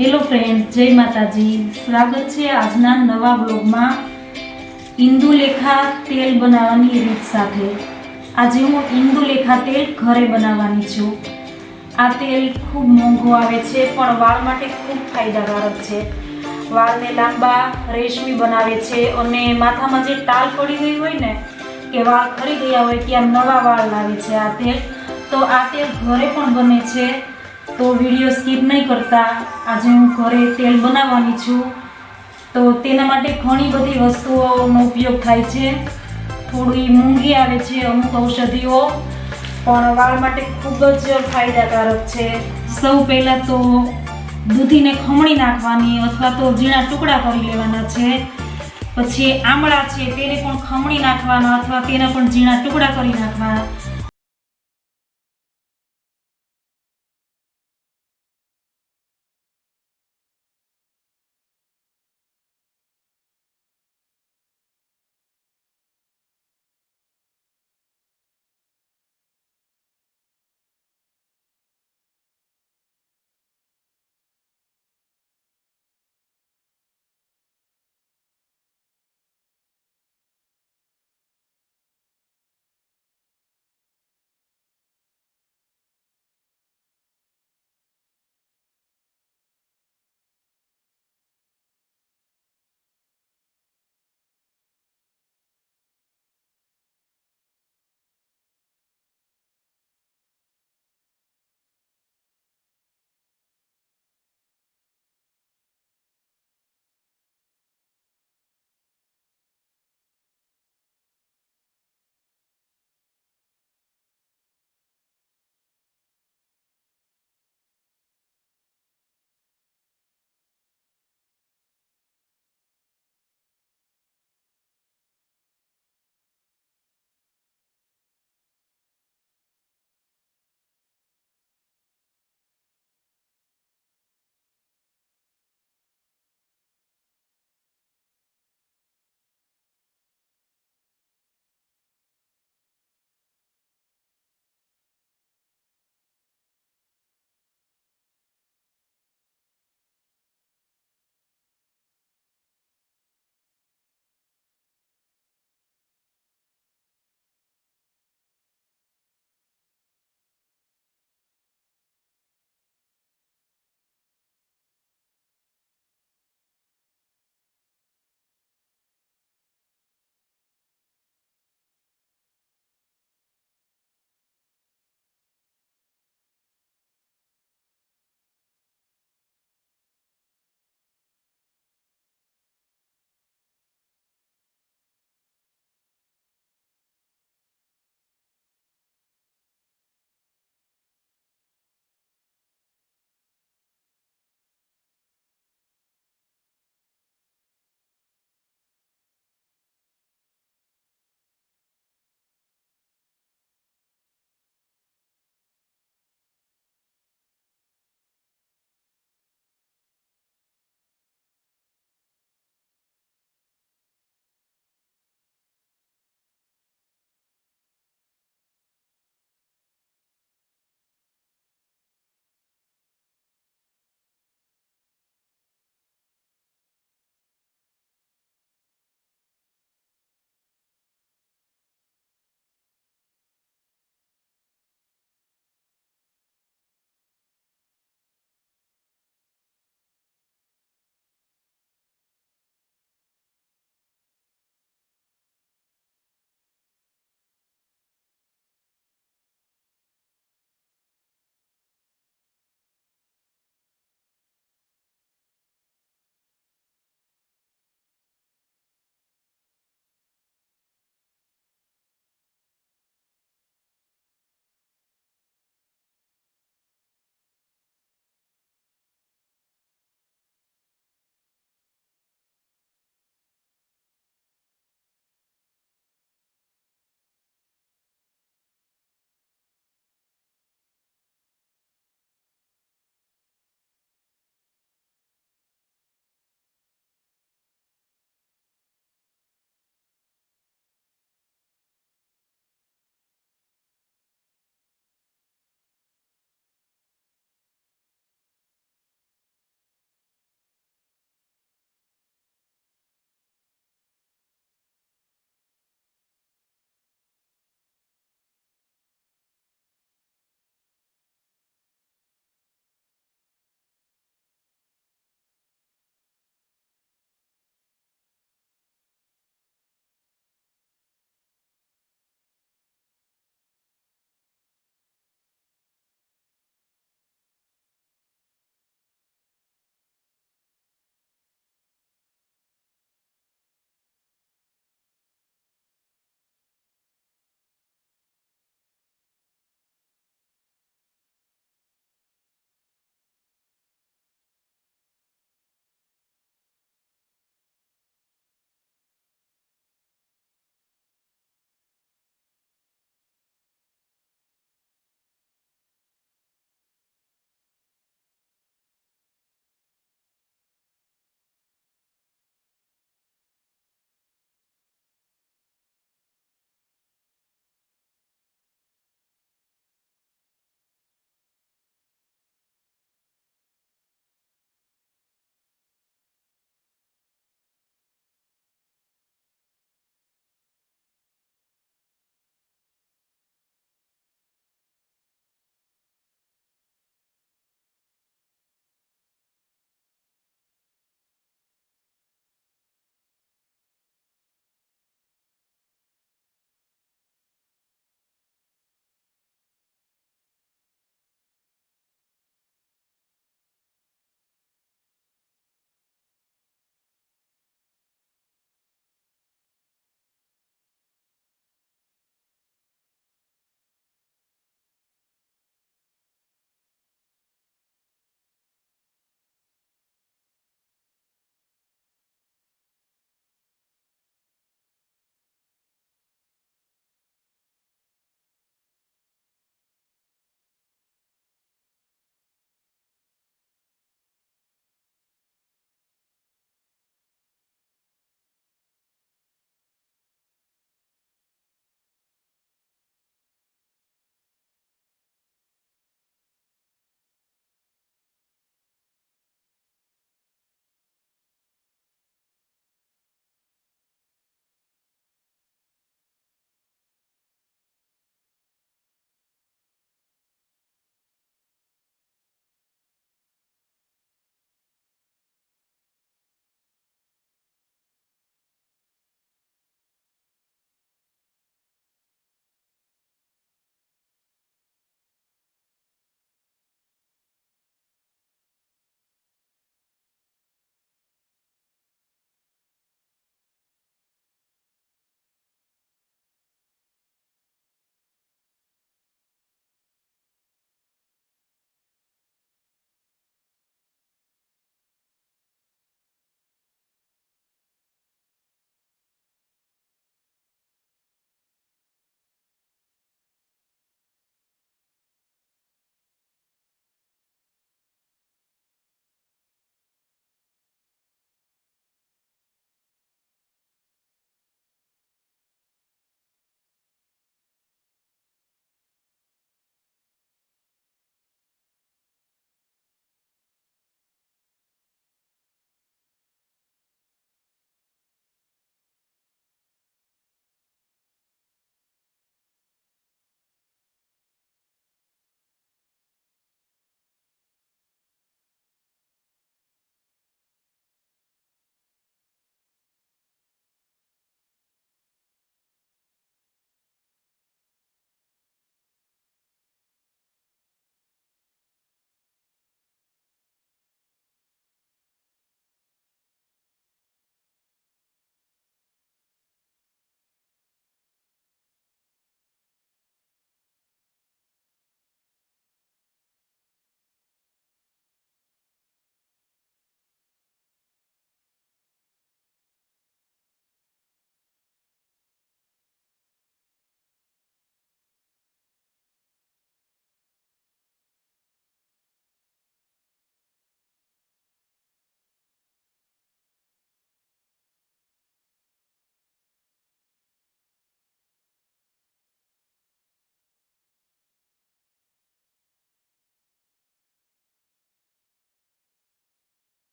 Hello friend જય માતાજી. સ્વાગત છે આજના નવા બ્લોગમાં ઇન્દુલેખા તેલ બનાવવાની રીત સાથે. આજે હું ઇન્દુલેખા તેલ ઘરે બનાવવાની છું. આ તેલ ખૂબ મોંઘું આવે છે, પણ વાળ માટે ખૂબ ફાયદાકારક છે. વાળને લાંબા રેશમી બનાવે છે અને માથામાં જે ટાલ પડી ગઈ હોય ને, કે વાળ ખરી ગયા હોય, ત્યાં નવા વાળ લાવે છે આ તેલ. તો આ તેલ ઘરે પણ બને છે. તો વીડિયો સ્કીપ નહીં કરતા. આજે હું ઘરે તેલ બનાવવાની છું. તો તેના માટે ઘણી બધી વસ્તુઓનો ઉપયોગ થાય છે. થોડી મોંઘી આવે છે અમુક ઔષધિઓ, પણ વાળ માટે ખૂબ જ ફાયદાકારક છે. સૌ પહેલાં તો દૂધીને ખમણી નાખવાની અથવા તો ઝીણા ટુકડા કરી લેવાના છે. પછી આમળા છે, તેને પણ ખમણી નાખવાના અથવા તેના પણ ઝીણા ટુકડા કરી નાખવાના.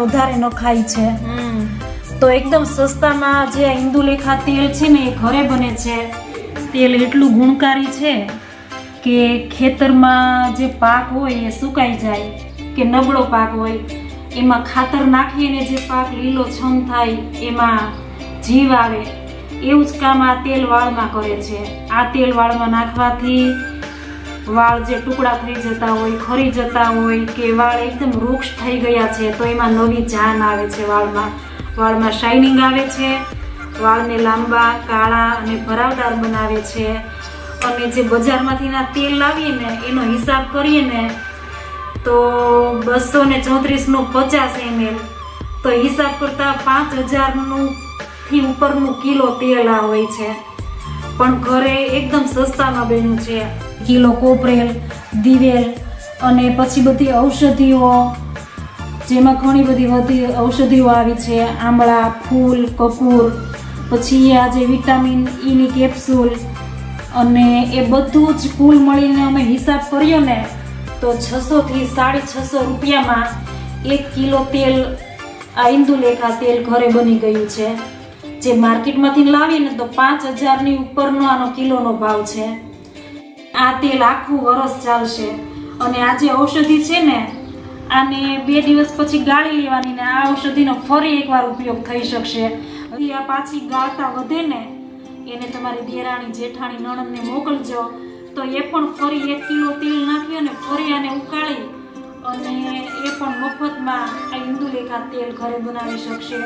વધારે નખાય છે. તો એકદમ સસ્તામાં જે ઇન્દુલેખા તેલ છે ને એ ઘરે બને છે. તેલ એટલું ગુણકારી છે કે ખેતરમાં જે પાક હોય એ સુકાઈ જાય કે નબળો પાક હોય. એમાં ખાતર નાખીને જે પાક લીલો છમ થાય એમાં જીવ આવે. એવું જ કામ આ તેલ વાળમાં કરે છે. આ તેલ વાળમાં નાખવાથી વાળ જે ટુકડા થઈ જતા હોય, ખરી જતા હોય કે વાળ એકદમ વૃક્ષ થઈ ગયા છે, તો એમાં નવી જાન આવે છે વાળમાં. વાળમાં શાઇનિંગ આવે છે, વાળને લાંબા, કાળા અને ભરાવદાર બનાવે છે. અને જે બજારમાંથી ના તેલ લાવીને એનો હિસાબ કરીએ ને, તો બસો ને ચોત્રીસનું પચાસ એમએલ. તો હિસાબ કરતાં પાંચ હજારનું થી ઉપરનું કિલો તેલ આ હોય છે. પણ ઘરે એકદમ સસ્તામાં બન્યું છે. કિલો કોપરેલ, દિવેલ અને પછી બધી ઔષધિઓ, જેમાં ઘણી બધી બધી ઔષધિઓ આવી છે. આમળા ફૂલ, કપૂર, પછી આજે વિટામિન ઈની કેપ્સ્યુલ અને એ બધું જ કુલ મળીને અમે હિસાબ કર્યો ને, તો છસોથી સાડી છસો રૂપિયામાં એક કિલો તેલ, આ ઇન્દુલેખા તેલ ઘરે બની ગયું છે. જે માર્કેટમાંથી લાવીએ ને તો પાંચ હજારની ઉપરનો આનો કિલોનો ભાવ છે. આ તેલ આખું વરસ ચાલશે. અને આ જે ઔષધિ છે ને, આને બે દિવસ પછી ગાળી લેવાની ને આ ઔષધિનો ફરી એકવાર ઉપયોગ થઈ શકશે. આ પાછી ગાળતા વધે ને, એને તમારી દેરાણી, જેઠાણી, નણંદને મોકલજો. તો એ પણ ફરી એક કિલો તેલ નાખી અને ફરી આને ઉકાળી અને એ પણ મફતમાં આ ઇન્દુલેખા તેલ ઘરે બનાવી શકશે.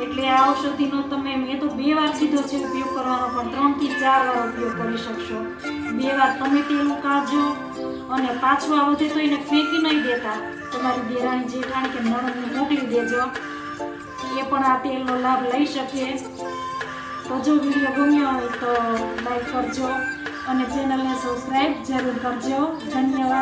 એટલે આ ઔષધિનો તમે, મેં તો બે વાર કીધો છે, ઉપયોગ કરવાનો, પણ ત્રણથી ચાર વાર ઉપયોગ કરી શકશો. બે વાર તમે તેલ કાઢજો અને પાછું આ વધે તો એને ફેંકી નહીં દેતા. તમારી દેરાણી જેઠાણી કે નણંદને મોકલી દેજો. એ પણ આ તેલનો લાભ લઈ શકે. તો જો વીડિયો ગમ્યો હોય તો લાઈક કરજો અને ચેનલને સબસ્ક્રાઈબ જરૂર કરજો. ધન્યવાદ.